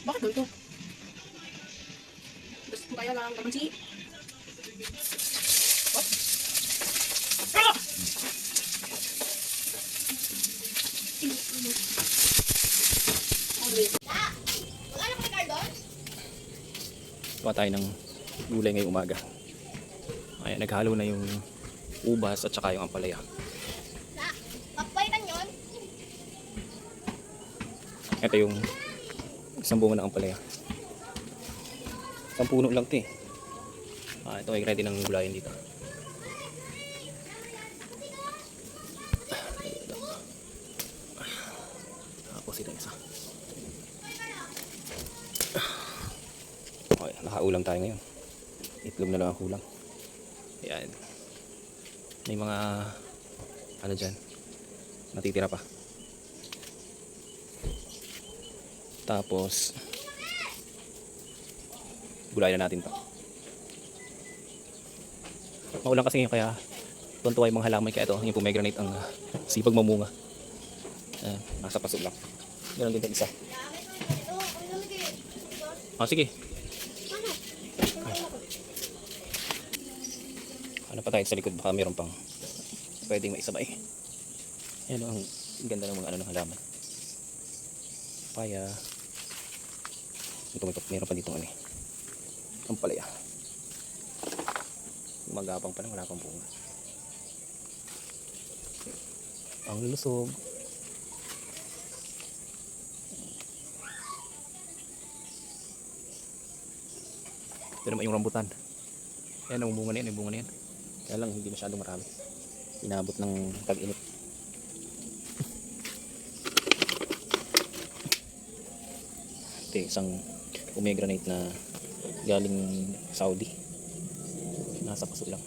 Bakit ganito? Gusto ko kaya lang kamansi. What? Ah! Kuha tayo ng gulay ngayong umaga. Ayan, naghalo na yung ubas at saka yung ampalaya. Ito yung isang bunga ng ampalaya. Isang puno lang ito eh. Ah, ito ay ready ng gulayan dito. Tapos ito isa. Okay, nakaulam tayo ngayon. Itlog na lang ang kulang. Ayan. May mga ano dyan. Natitira pa. Tapos, gulayan na natin to. Maulan kasi ngayon kaya tuntua yung mga halaman kaya ito, yung pomegranate ang uh, sipag mamunga. Ayan, nasa paso lang. Meron din isa. Ang lalagay. Ah, sige. Ano pa tayo sa likod baka meron pang pwedeng maisabay. Yan ang ganda ng mga ano ng halaman. Paya. Ito, ito, meron pa dito ano eh. Ang palaya. Magapang pa lang, wala pang bunga. Ang lulusog. Ito naman yung rambutan. Yan ang bunga na yan, yung bunga na yan. Kaya lang hindi masyadong marami. Inabot ng tag-init. Ito isang pomegranate na galing Saudi. Nasa paso lang.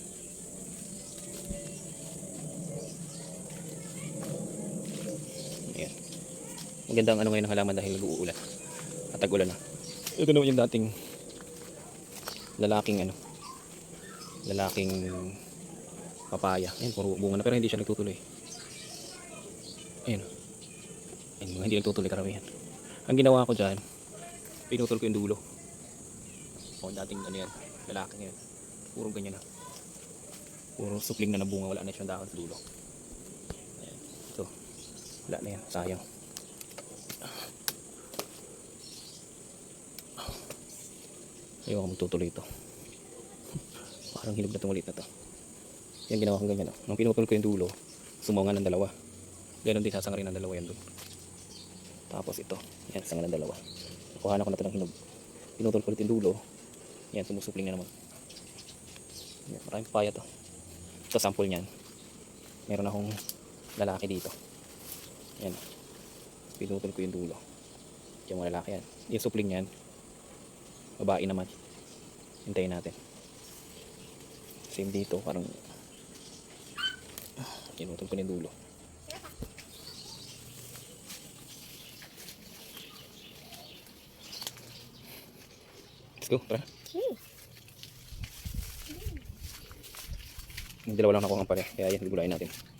Ayan. Maganda ang ano ngayon ng halaman dahil nag-uulan. At tag-ulan na. Ito naman yung dating lalaking ano lalaking papaya ayun puro bunga na pero hindi siya nagtutuloy ayun ayun mga hindi nagtutuloy karamihan ang ginawa ko dyan pinutol ko yung dulo. O dating ano yan lalaking yan. Puro ganyan na. Puro supling na na bunga wala na siyang dahon sa dulo. Ayan. Ito. Wala na yan. Sayang. Ayaw ako magtutuloy ito. Parang hinog na itong maliit na to. Yan ginawa kong ganyan oh. nung pinutol ko yung dulo sumunga ng dalawa. Ganon din sasanga rin ng dalawa yan doon tapos ito. Yan sanga ng dalawa kuhanan ko na ito ng hinog. Pinutol ko ulit yung dulo. Yan sumusupling na naman. Yan, maraming papaya to. Ito sample niyan. Meron akong lalaki dito. Yan pinutol ko yung dulo. Yung mga lalaki yan. Yung supling yan babae naman. Hintayin natin. Same dito parang inutol ko na yung dulo go tara. Yung dalawa lang nakuha pala kaya yan gulayin natin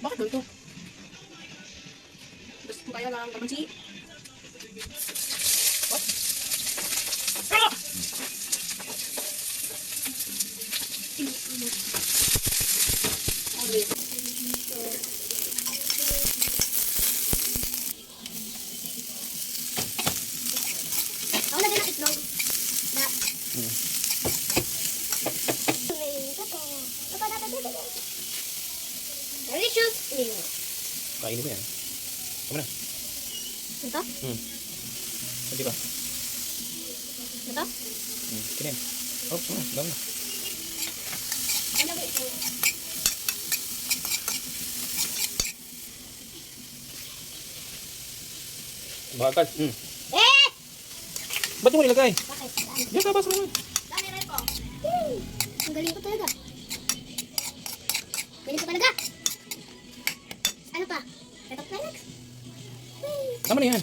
Bakit ganito? Gusto ko kaya lang kamansi. What? Ah! Only. Ako lagyan ng. Na. Kainin mo yan. Tama na. Ito? Hmm. Hindi ba? Ito? Hmm. Kinin. Oh, oh, dami na. Ano ba ito? Bakal. Hmm. Eh! Ba't mo nilagay? Bakit? Diyan ka, basa mo. Dami rin po. Ang galing ko talaga. Galing ko talaga. Hmm. Tama na